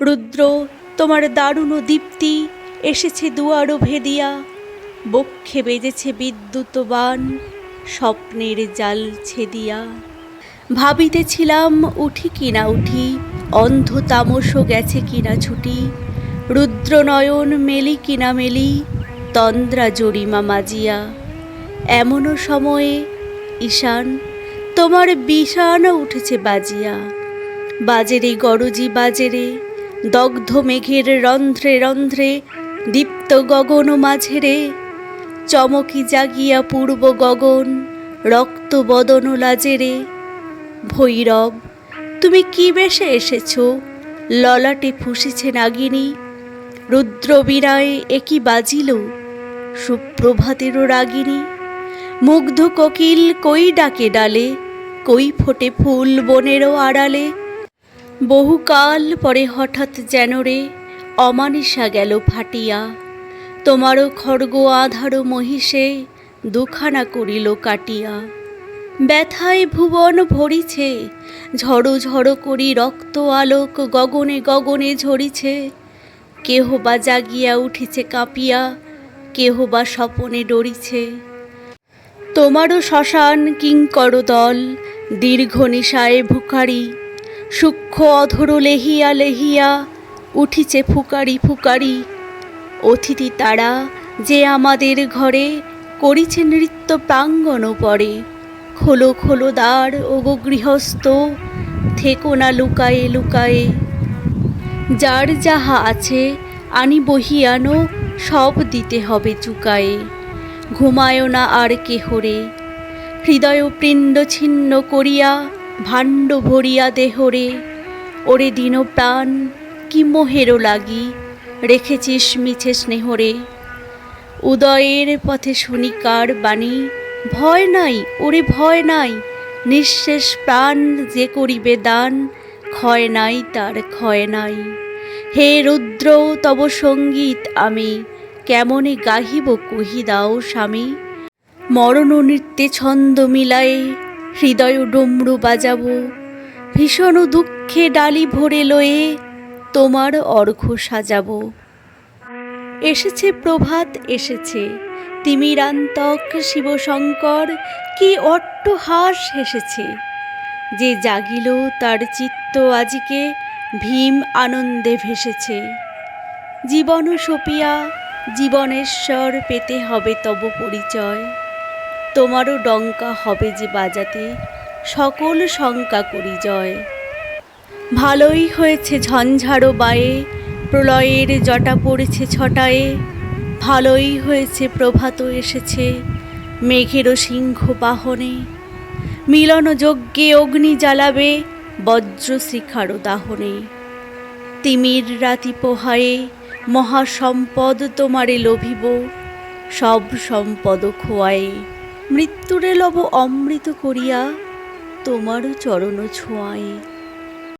রুদ্র, তোমার দারুণ দীপ্তি এসেছে দুয়ারো ভেদিয়া। বক্ষে বেজেছে বিদ্যুৎ বান, স্বপ্নের জাল ছেদিয়া। ভাবিতেছিলাম, উঠি কিনা উঠি, অন্ধ তামসও গেছে কিনা ছুটি। রুদ্রনয়ন মেলি কিনা মেলি, তন্দ্রা জরিমা মাজিয়া। এমনও সময়ে, ঈশান, তোমার বিষাণও উঠেছে বাজিয়া। বাজেরে গরজি বাজেরে দগ্ধ মেঘের রন্ধ্রে রন্ধ্রে, দীপ্ত গগন মাঝেরে, চমকি জাগিয়া পূর্ব গগন, রক্ত বদন লাজেরে, ভৈরব, তুমি কি বেশে এসেছ? ললাটে ফুসেছে নাগিনী রুদ্রবীরায় একই বাজিল? সুপ্রভাতেরও রাগিনী, মুগ্ধ কোকিল কই ডাকে ডালে? কই ফোটে ফুল বনেরও আড়ালে? বহুকাল পরে হঠাৎ যেন রে অমানিসা গেল ফাটিয়া তোমারও খড়গ আধারো মহিষে দুখানা করিল কাটিয়া। ব্যথায় ভুবন ভরিছে, ঝড়ো ঝড়ো করি রক্ত আলোক গগনে গগনে ঝরিছে। কেহ বা জাগিয়া উঠিছে কাঁপিয়া কেহ বা স্বপনে ডরিছে। তোমারও শ্মশান কিঙ্কর দল, দীর্ঘ নিশায় ভুকারি সূক্ষ্ম অধর লেহিয়া লেহিয়া উঠিছে ফুকারি ফুকারি। অতিথি তারা যে আমাদের ঘরে করিছে নৃত্য প্রাঙ্গণ পরে খোলো খোলো দ্বার ওগো গৃহস্থ, থেকো না লুকায়ে লুকায়ে। যার যাহা আছে আনি বহিয়ানো সব দিতে হবে চুকায়ে। ঘুমায় না আর কেহরে হৃদয় পিণ্ড ছিন্ন করিয়া ভাণ্ড ভরিয়া দেহরে, ওরে দিন প্রাণ কি মোহেরও লাগি, রেখেছিস মিছে স্নেহরে। উদয়ের পথে শুনিকার বাণী, ভয় নাই, ওরে ভয় নাই, নিঃশেষ প্রাণ যে করিবে দান, ক্ষয় নাই তার ক্ষয় নাই। হে রুদ্র, তব সংগীত আমি, কেমনে গাহিব কহি দাও স্বামী। মরণ নৃত্যে ছন্দ মিলায়ে হৃদয় ডমরু বাজাবো, ভীষণ দুঃখে ডালি ভরে লয়ে তোমার অর্ঘ্য সাজাবো। এসেছে প্রভাত, এসেছে। তিমিরান্তক শিবশঙ্কর, কি অট্টহাস হেসেছে যে জাগিল তার চিত্ত আজিকে ভীম আনন্দে ভেসেছে। জীবন সপিয়া, জীবনেশ্বর পেতে হবে তব পরিচয়। তোমারও ডঙ্কা হবে যে বাজাতে, সকল শঙ্কা করি জয়। ভালোই হয়েছে ঝঞ্ঝাড়ো বায়ে, প্রলয়ের জটা পড়েছে ছটায়ে, ভালোই হয়েছে প্রভাত এসেছে মেঘেরও সিংহ বাহনে। মিলন যজ্ঞে অগ্নি জ্বালাবে বজ্র শিখারও দাহনে। তিমির রাতি পোহায়ে মহাসম্পদ তোমারে লোভিব, সব সম্পদ খোয়ায়ে। মৃত্যুরে লব অমৃত করিয়া তোমারও চরণ ছোঁয়ায়ে